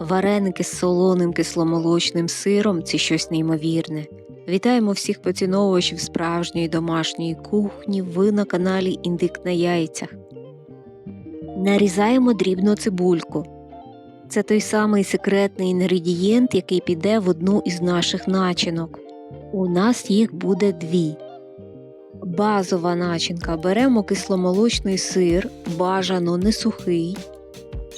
Вареники з солоним кисломолочним сиром це щось неймовірне. Вітаємо всіх поціновувачів справжньої домашньої кухні. Ви на каналі Індик на яйцях. Нарізаємо дрібно цибульку. Це той самий секретний інгредієнт, який піде в одну із наших начинок. У нас їх буде дві. Базова начинка беремо кисломолочний сир, бажано не сухий,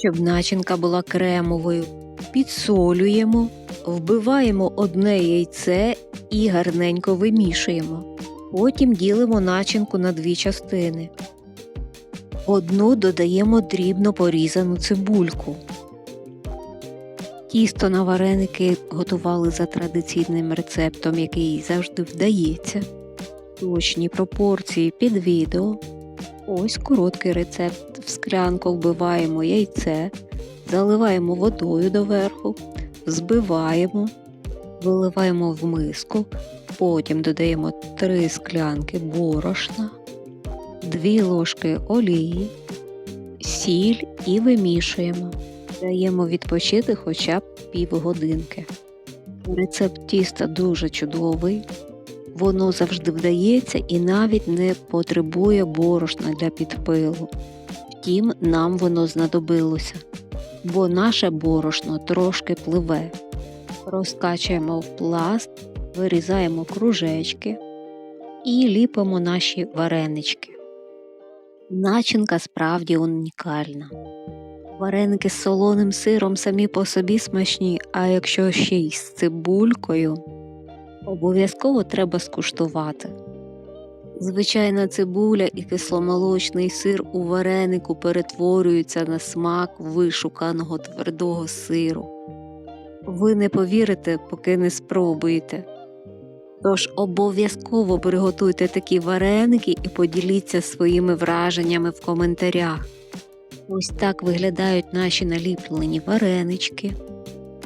щоб начинка була кремовою. Підсолюємо, вбиваємо одне яйце і гарненько вимішуємо. Потім ділимо начинку на дві частини. Одну додаємо дрібно порізану цибульку. Тісто на вареники готували за традиційним рецептом, який завжди вдається. Точні пропорції під відео. Ось короткий рецепт. В склянку вбиваємо яйце, заливаємо водою доверху, збиваємо, виливаємо в миску, потім додаємо 3 склянки борошна, 2 ложки олії, сіль і вимішуємо. Даємо відпочити хоча б півгодинки. Рецепт тіста дуже чудовий. Воно завжди вдається і навіть не потребує борошна для підпилу. Втім, нам воно знадобилося, бо наше борошно трошки пливе. Розкачуємо пласт, вирізаємо кружечки і ліпимо наші варенички. Начинка справді унікальна. Вареники з солоним сиром самі по собі смачні, а якщо ще й з цибулькою, обов'язково треба скуштувати. Звичайна цибуля і кисломолочний сир у варенику перетворюються на смак вишуканого твердого сиру. Ви не повірите, поки не спробуєте. Тож обов'язково приготуйте такі вареники і поділіться своїми враженнями в коментарях. Ось так виглядають наші наліплені варенички.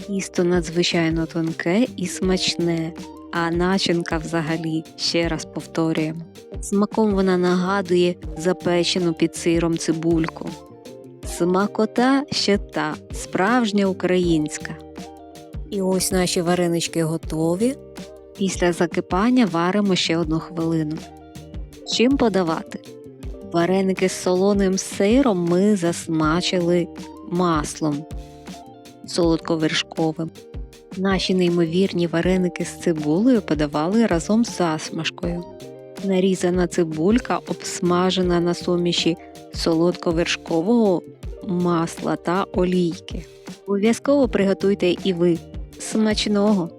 Тісто надзвичайно тонке і смачне, а начинка взагалі, ще раз повторюємо. Смаком вона нагадує запечену під сиром цибульку. Смакота ще та, справжня українська. І ось наші варенички готові. Після закипання варимо ще одну хвилину. Чим подавати? Вареники з солоним сиром ми засмачили маслом солодковершковим. Наші неймовірні вареники з цибулею подавали разом з засмажкою. Нарізана цибулька обсмажена на суміші солодковершкового масла та олійки. Обов'язково приготуйте і ви смачного!